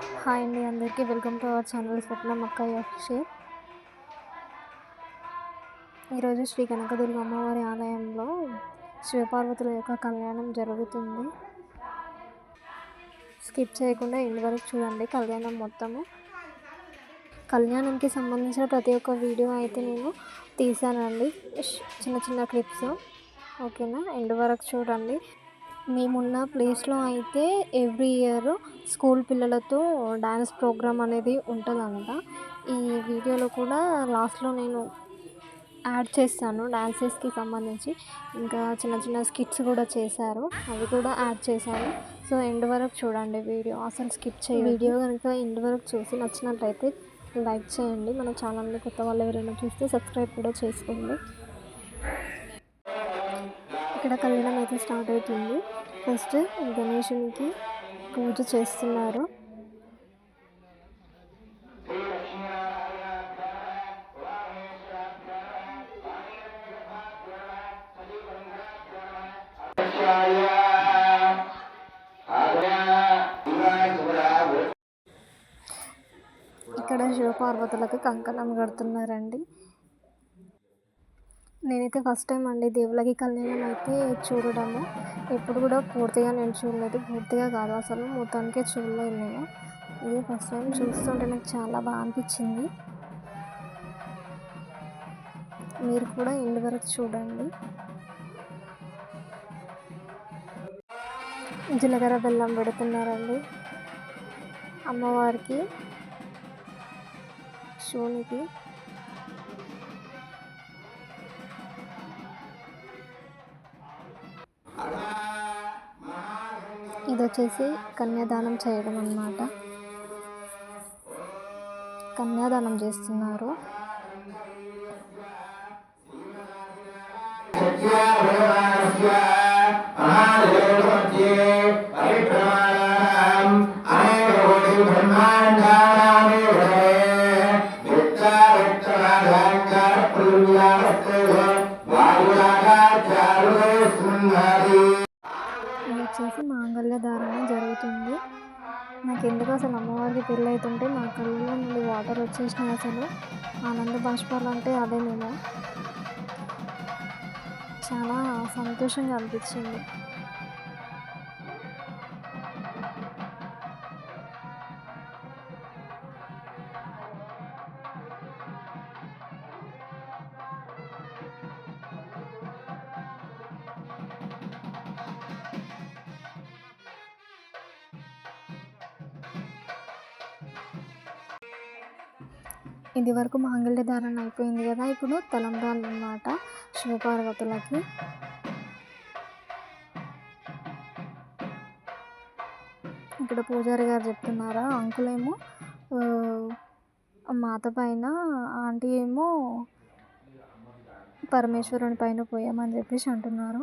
Hi అండి అందరికీ. Welcome to our channel Swapna అక్కయ్య షేర్ ఈరోజు శ్రీ కనకదుర్గ అమ్మవారి ఆలయంలో శివపార్వతుల యొక్క కళ్యాణం జరుగుతుంది. స్కిప్ చేయకుండా ఇంటి వరకు చూడండి కళ్యాణం మొత్తము. కళ్యాణంకి సంబంధించిన ప్రతి ఒక్క వీడియో అయితే నేను తీసానండి చిన్న చిన్న క్లిప్స్. ఓకేనా? ఎండ్ వరకు చూడండి. మేమున్న ప్లేస్లో అయితే ఎవ్రీ ఇయర్ స్కూల్ పిల్లలతో డ్యాన్స్ ప్రోగ్రామ్ అనేది ఉంటుందంట. ఈ వీడియోలో కూడా లాస్ట్లో నేను యాడ్ చేస్తాను డాన్సెస్కి సంబంధించి. ఇంకా చిన్న చిన్న స్కిట్స్ కూడా చేశారు. అవి కూడా యాడ్ చేశాను. సో ఎండ్ వరకు చూడండి వీడియో. అసలు స్కిప్ చేయ వీడియో కనుక ఎండ్ వరకు చూసి నచ్చినట్లయితే లైక్ చేయండి. మన ఛానల్ని కొత్త వాళ్ళు ఎవరైనా చూస్తే సబ్స్క్రైబ్ కూడా చేసుకోండి. ఇక్కడ కళ్యాణం అయితే స్టార్ట్ అవుతుంది. ఫస్ట్ గణేషునికి పూజ చేస్తున్నారు. ఇక్కడ శివపార్వతులకు కంకణం కడుతున్నారండి. నేనైతే ఫస్ట్ టైం అండి దేవులకి కళ్యాణం అయితే చూడడము. ఎప్పుడు కూడా పూర్తిగా నేను చూడలేదు. పూర్తిగా కాదు అసలు మొత్తానికే చూడలేదు నేను. ఇది ఫస్ట్ టైం చూస్తుంటే నాకు చాలా బాగా అనిపించింది. మీరు కూడా ఇంటి వరకు చూడండి. జీలకర్ర బెల్లం పెడుతున్నారండి. అమ్మవారికి శివునికి వచ్చేసి కన్యాదానం చేయడం అన్నమాట. కన్యాదానం చేస్తున్నారు. అమ్మవారికి పెళ్ళి అవుతుంటే నా కళ్ళలో నుండి వాటర్ వచ్చేసినాయి అసలు. ఆనంద బాష్పాలు అంటే అదే నేను చాలా సంతోషంగా అనిపించింది. ఇది వరకు మాంగళ్య ధారణ అయిపోయింది కదా ఇప్పుడు తలంబ్రాలు అన్నమాట శివపార్వతులకి. ఇక్కడ పూజారి గారు చెప్తున్నారా అంకులేమో మాత పైన ఆంటీ ఏమో పరమేశ్వరుని పైన పోయామని చెప్పేసి అంటున్నారు.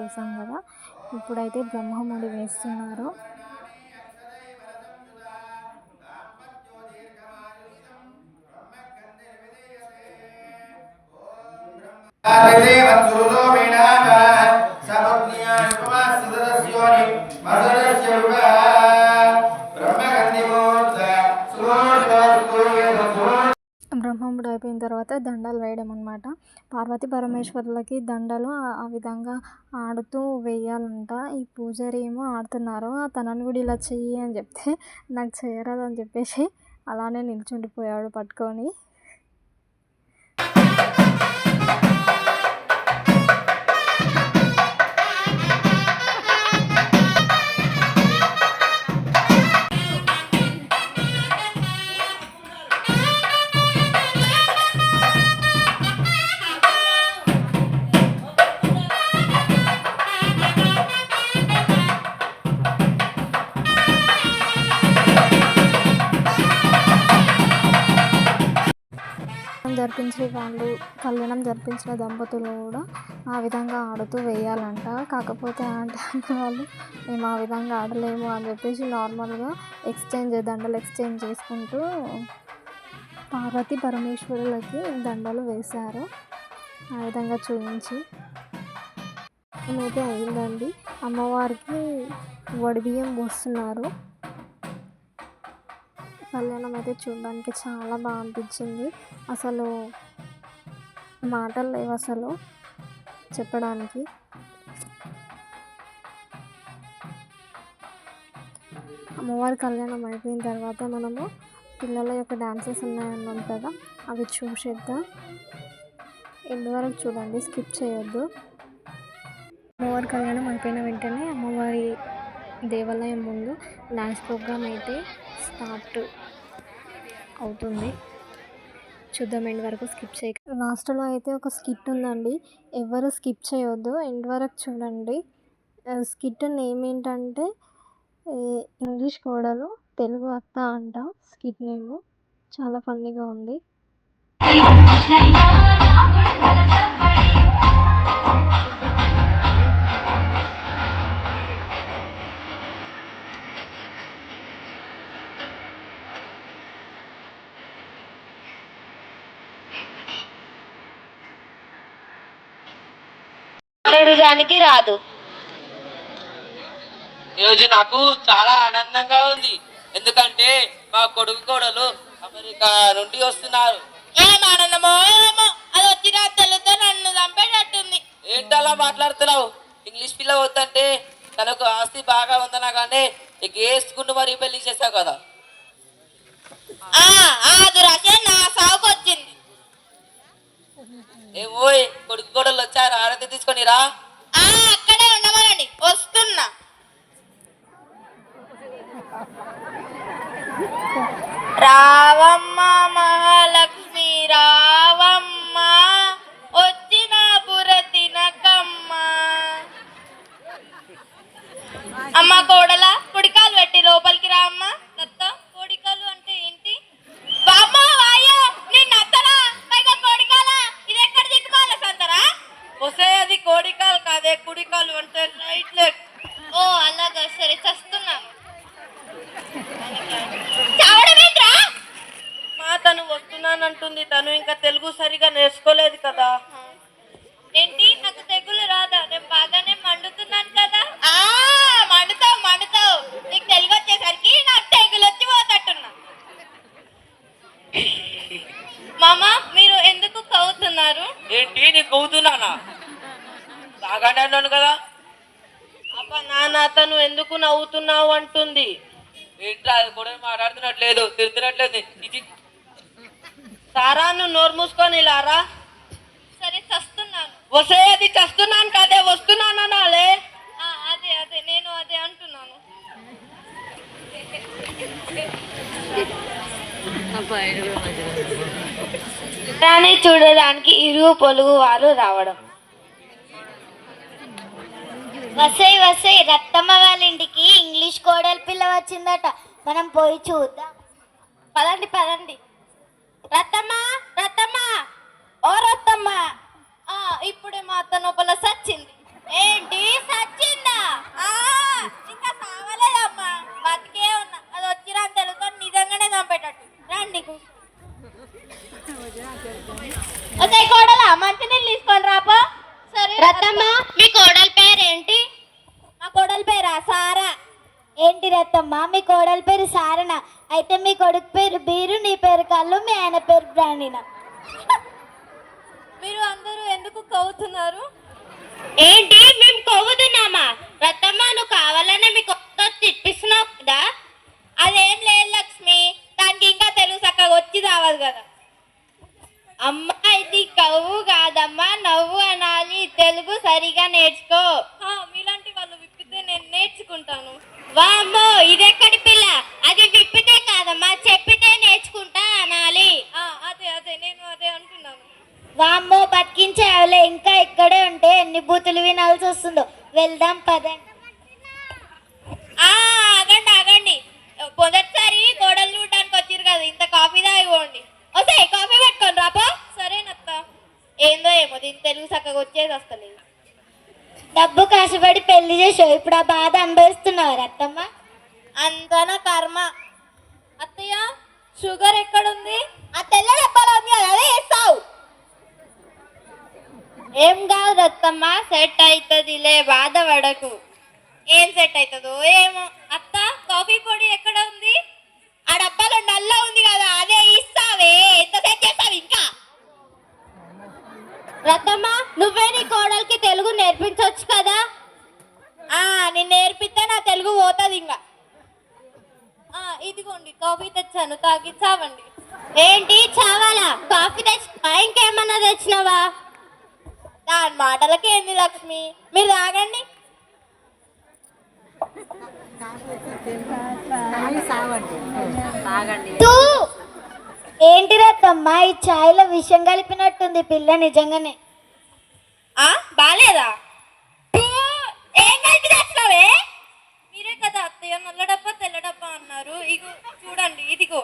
చూసాం కదా. ఇప్పుడైతే బ్రహ్మముడి వేస్తున్నారు. బ్రహ్మముడు తర్వాత దండలు వేయడం అనమాట పార్వతీ పరమేశ్వరులకి దండలు ఆ- విధంగా ఆడుతూ వేయాలంట. ఈ పూజారి ఏమో ఆడుతున్నారు ఆ తనని కూడా ఇలా చెయ్యి అని చెప్తే నాకు చేయరాదని చెప్పేసి అలానే నిల్చుండిపోయాడు పట్టుకొని. కళ్యాణం జరిపించిన దంపతులు కూడా ఆ విధంగా ఆడుతూ వేయాలంట. కాకపోతే ఆంటీ వాళ్ళు మేము ఆ విధంగా ఆడలేము అని చెప్పేసి నార్మల్గా ఎక్స్చేంజ్ దండలు ఎక్స్చేంజ్ చేసుకుంటూ పార్వతి పరమేశ్వరులకి దండలు వేశారు. ఆ విధంగా చూపించి ఏమైతే అయిందండి. అమ్మవారికి వడిబియ్యం పోస్తున్నారు. కళ్యాణం అయితే చూడడానికి చాలా బాగా అనిపించింది. అసలు మాటలు లేవు అసలు చెప్పడానికి. అమ్మవారి కళ్యాణం అయిపోయిన తర్వాత మనము పిల్లల యొక్క డాన్సెస్ ఉన్నాయన్నాం కదా అవి చూసేద్దాం. ఎండ్ వరకు చూడండి స్కిప్ చేయొద్దు. అమ్మవారి కళ్యాణం అయిపోయిన వెంటనే అమ్మవారి దేవాలయం ముందు డాన్స్ ప్రోగ్రామ్ అయితే స్టార్ట్ అవుతుంది. చూద్దాం ఎండ్ వరకు స్కిప్ చేయక లాస్ట్లో అయితే ఒక స్కిట్ ఉందండి ఎవరు స్కిప్ చేయొద్దు ఎండ్ వరకు చూడండి స్కిట్ నేమ్ ఏంటంటే ఇంగ్లీష్ కోడలు తెలుగు అత్త అంట స్కిట్ నేమ్ చాలా ఫన్నీగా ఉంది నిజానికి రాదు. ఈరోజు నాకు చాలా ఆనందంగా ఉంది. ఎందుకంటే మా కొడుకు కోడలు అమెరికా నుండి వస్తున్నారు. ఏం ఆనందమో ఏమో అది వచ్చిన తెలుగుతో నన్ను చంపేటట్టుంది. ఏంటలా మాట్లాడుతున్నావు? ఇంగ్లీష్ పిల్ల వద్దంటే తనకు ఆస్తి బాగా ఉందనా కానీ నీకు వేసుకుంటూ మరి పెళ్ళి చేసావు కదా? ఆ ఆ దురాశ నా సాగుకు ఏ ఓయ్ కొడుకు కోడలు వచ్చారు ఆరతి తీసుకొని రా. ఆ అక్కడే ఉండమనండి వస్తున్నా. రావమ్మ మహాలక్ష్మి రావమ్మ వచ్చిన బుర తినకమ్మ అమ్మ కోడల కుడికాలు పెట్టి లోపలికి రా అమ్మ దత్త కోడికాలు అంటే ఏంటి బామ్మ వాయో నిన్న అత్తరా పైగా కోడికాల ఇది ఎక్కడ తిట్టుకోవాలి సంతరా వస్తే అది కోడికాలు కాదే కుడికాలు అంటే రైట్ లెగ్ ఓ అలాగా సరే చస్తున్నా చావడమేంట్రా మా తను వస్తున్నానంటుంది తను తెలుగు సరిగా నేర్చుకోలేదు కదా. ఏంటి? నాకు తెగులు రాదా? నేను బాగానే మండుతున్నాను కదా. ఆ మండుతావు మండుతావు. నీకు తెలుగు వచ్చేసరికి నాకు తెగులు వచ్చి పోతట్టున్నా. మామ మీరు ఎందుకు కవుతున్నారు? ఏంటి? నీకు అవుతున్నానా బాగానే అన్నాను కదా. అబ్బ నాన్న అతను ఎందుకు నవ్వుతున్నావు అంటుంది. ఏంట్రా అది కూడా మాట్లాడుతున్నట్లేదు తిరుగుతున్నట్లేదు ఇది సారా నువ్వు నోరు మూసుకొని లారా సరే చస్తున్నాను. వసే అది చస్తున్నాను కదే వస్తున్నాను అనాలే అదే అదే నేను అదే అంటున్నాను. దాన్ని చూడడానికి ఇరుగు పొలుగు వారు రావడం. వసై వసై రత్తమ్మ వాళ్ళ ఇంటికి ఇంగ్లీష్ కోడలి పిల్ల వచ్చిందట. మనం పోయి చూద్దాం. పదండి పదండి రత్తమ్మ రత్తమ్మ ఓ రత్తమ్మ ఆ ఇప్పుడే మా అత్త లోపల సచ్చింది ఏంటి సచ్చిందా ఆ ఇంకా సావలేదమ్మా బతికే ఉన్నా అది వచ్చిరా తెలుగు నిజంగానే చంపేటట్టు రండి అదే కోడలా మంచినీళ్ళు తీసుకొని రాపో సరే రత్తమ్మ మీ కోడలి పేరేంటి? మా కోడలి పేరా? సారా. ఏంటి రత్తమ్మ మీ కోడలి పేరు సారణ అయితే మీ కొడుకు పేరు బీరు నీ పేరు కళ్ళు మీ ఆయన పేరు బ్రాండిన? మీరు అందరూ ఎందుకు కవుతున్నారు ఏంటి? మేము కొవ్వుతున్నామా? రత్తమ్మ నువ్వు కావాలనే మీ కొత్త తిప్పిస్తున్నావు కదా. అదేం లేదు లక్ష్మి దానికి ఇంకా తెలుగు చక్కగా వచ్చి రావాలి కదా. అమ్మ ఇది కవ్వు కాదమ్మా నవ్వు అనాలి. తెలుగు సరిగా నేర్చుకో. మీలాంటి వాళ్ళు విప్పితే నేను నేర్చుకుంటాను. వామ్మో ఇదెక్కడి పిల్ల? అది విప్పితే కాదమ్మా చెప్పితే నేర్చుకుంటా అనాలి. ఆ, అదే అదే నేను అదే అంటున్నాను. వామ్మో బతికించేవలే ఇంకా ఇక్కడే ఉంటే ఎన్ని బూతులు వినాల్సి వస్తుందో. వెళ్దాం పదండి. ఆగండి ఆగండి. మొదటిసారి గోడలు చూడడానికి వచ్చారు కదా ఇంత కాఫీ తాగిపోండి. వస్తే కాఫీ ఏందో ఏమో దీని తెలుగు చక్కగా వచ్చేది అసలు. డబ్బు కష్టపడి పెళ్ళి చేసావు ఇప్పుడు ఆ బాధ అనుభవిస్తున్నావు అత్తమ్మ అందన కర్మ. అత్తయ్య షుగర్ ఎక్కడుంది? ఆ తెల్ల డబ్బాలోని అదే వేస్తావు. ఏం కాదు అత్తమ్మ సెట్ అవుతుంది లే బాధ పడకు ఏం సెట్ అవుతుందో ఏమో. అత్త కాఫీ పొడి ఎక్కడ ఉంది? ఆ డబ్బాలో నల్ల ఉంది కదా అదే ఇస్తావే. ఎంత సెట్ చేస్తావు? ఇంకా. ఇదిగోండి కాఫీ తెచ్చాను తాగి చావండి. ఏంటి చావాలా? కాఫీ తెచ్చి ఇంకేమన్నా తెచ్చినావా? దాని మాటలకి ఏంది లక్ష్మి? మీరు తాగండి. ఏంటి రత్తమ్మ ఈ ఛాయ్లో విషం కలిపినట్టుంది పిల్ల నిజంగానే. ఆ బాలేదా? ఏం కలిపి తెచ్చినావే? నల్ల డబ్బా తెల్ల డబ్బా అన్నారు. ఇగో చూడండి ఇదిగో.